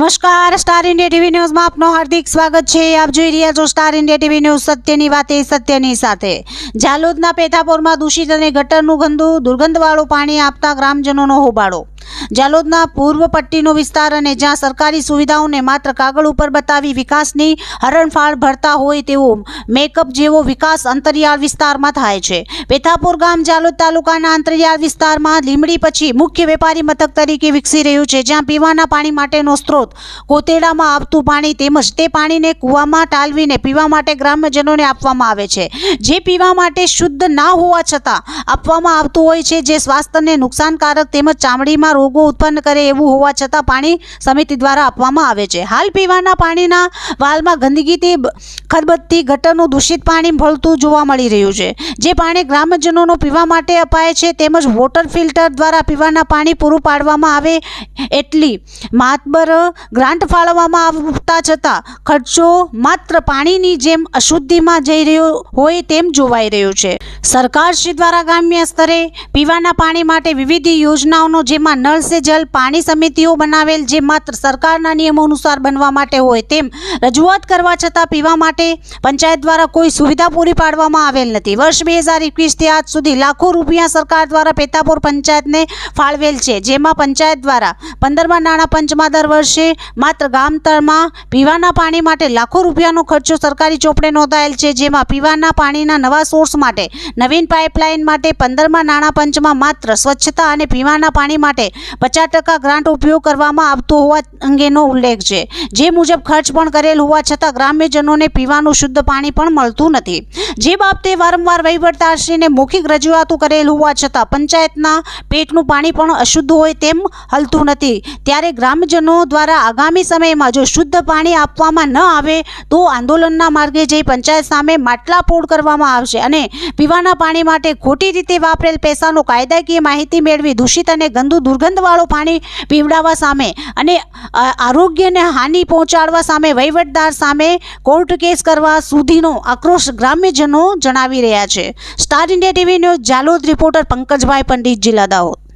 નમસ્કાર, star India TV ન્યૂઝમાં આપનું હાર્દિક સ્વાગત છે. આપ જોઈ રહ્યા છો સ્ટાર ઇન્ડિયા ટીવી ન્યૂઝ સત્યની વાતે સત્યની સાથે. જાલોદના પેથાપોરમાં દૂષિત અને ગટરનું ગંદુ દુર્ગંધવાળું પાણી આપતા ગ્રામજનોનો હોબાળો. જાલોદના પૂર્વ પટ્ટીનો વિસ્તાર અને જ્યાં સરકારી સુવિધાઓને માત્ર કાગળ ઉપર બતાવી વિકાસની હરણફાળ ભરતા હોય તેવો મેકઅપ જેવો વિકાસ અંતરિયાળ વિસ્તારમાં થાય છે. પેથાપુર ગામ જાલોદ તાલુકાના અંતરિયાળ વિસ્તારમાં લીમડી પછી મુખ્ય વેપારી મથક તરીકે વિકસી રહ્યું છે, જ્યાં પીવાના પાણી માટેનો સ્ત્રોત કોતેડામાં આવતું પાણી તેમજ તે પાણીને કૂવામાં ટાલવીને પીવા માટે ગ્રામ્યજનોને આપવામાં આવે છે. જે પીવા માટે શુદ્ધ ના હોવા છતાં આપવામાં આવતું હોય છે, જે સ્વાસ્થ્યને નુકસાનકારક તેમજ ચામડીમાં રોગો ઉત્પન્ન કરે એવું હોવા છતાં પાણી સમિતિ દ્વારા આપવામાં આવે છે. હાલ પીવાના પાણીના વાલમાં ગંદકીથી ખદબદથી ગટરનું દૂષિત પાણી ભળતું જોવા મળી રહ્યું છે. જે પાણી ગ્રામજનોનો પીવા માટે અપાય છે તેમજ વોટર ફિલ્ટર દ્વારા પીવાના પાણી પૂરું પાડવામાં આવે એટલી માતબર ગ્રાન્ટ ફાળવવામાં આવતા છતાં ખર્ચો માત્ર પાણીની જેમ અશુદ્ધિમાં જઈ રહ્યો હોય તેમ જોવાઈ રહ્યું છે. સરકારશ્રી દ્વારા ગ્રામ્ય સ્તરે પીવાના પાણી માટે વિવિધ યોજનાઓનો, જેમાં નળ સે જલ પાણી સમિતિઓ બનાવેલ, જે માત્ર સરકારના નિયમો અનુસાર બનવા માટે હોય તેમ રજૂઆત કરવા છતાં પીવા માટે પંચાયત દ્વારા કોઈ સુવિધા પૂરી પાડવામાં આવેલ નથી. વર્ષ બે હજાર એકવીસથી આજ સુધી લાખો રૂપિયા સરકાર દ્વારા પેતાપુર પંચાયતને ફાળવેલ છે, જેમાં પંચાયત દ્વારા પંદરમાં નાણાં પંચમાં દર વર્ષે માત્ર ગામતળમાં પીવાના પાણી માટે લાખો રૂપિયાનો ખર્ચો સરકારી ચોપડે નોંધાયેલ છે, જેમાં પીવાના પાણીના નવા સોર્સ માટે, નવીન પાઇપલાઇન માટે, પંદરમાં નાણાં પંચમાં માત્ર સ્વચ્છતા અને પીવાના પાણી માટે પચાસ ટકા ગ્રાન્ટ ઉપયોગ કરવામાં આવતો હોવા અંગેનો ઉલ્લેખ છે. જે મુજબ ખર્ચ પણ કરેલ હોવા છતાં ગ્રામ્યજનોને પીવાનું શુદ્ધ પાણી પણ મળતું નથી. જે બાબતે વારંવાર વહીવટદારશ્રીને મૌખિક રજૂઆતો કરેલ હોવા છતાં પંચાયતના પેટનું પાણી પણ અશુદ્ધ હોય તેમ હલતું નથી. ત્યારે ગ્રામજનો દ્વારા આગામી સમયમાં જો શુદ્ધ પાણી આપવામાં ન આવે, તો આંદોલનના માર્ગે જઈ પંચાયત સામે માટલા ફોડ કરવામાં આવશે અને પીવાના પાણી માટે ખોટી રીતે વાપરેલ પૈસાનો કાયદાકીય માહિતી મેળવી દૂષિત અને ગંદુ દુર્ગંધવાળું પાણી પીવડાવવા સામે અને આરોગ્યને હાનિ પહોંચાડવા સામે વહીવટદાર સામે કોર્ટ કેસ કરવા સુધીનો આક્રોશ ગ્રામ્યજનો જણાવી રહ્યા છે. Star India TV news Jhalod, reporter Pankajbhai Pandit, જિલ્લા દાહોદ.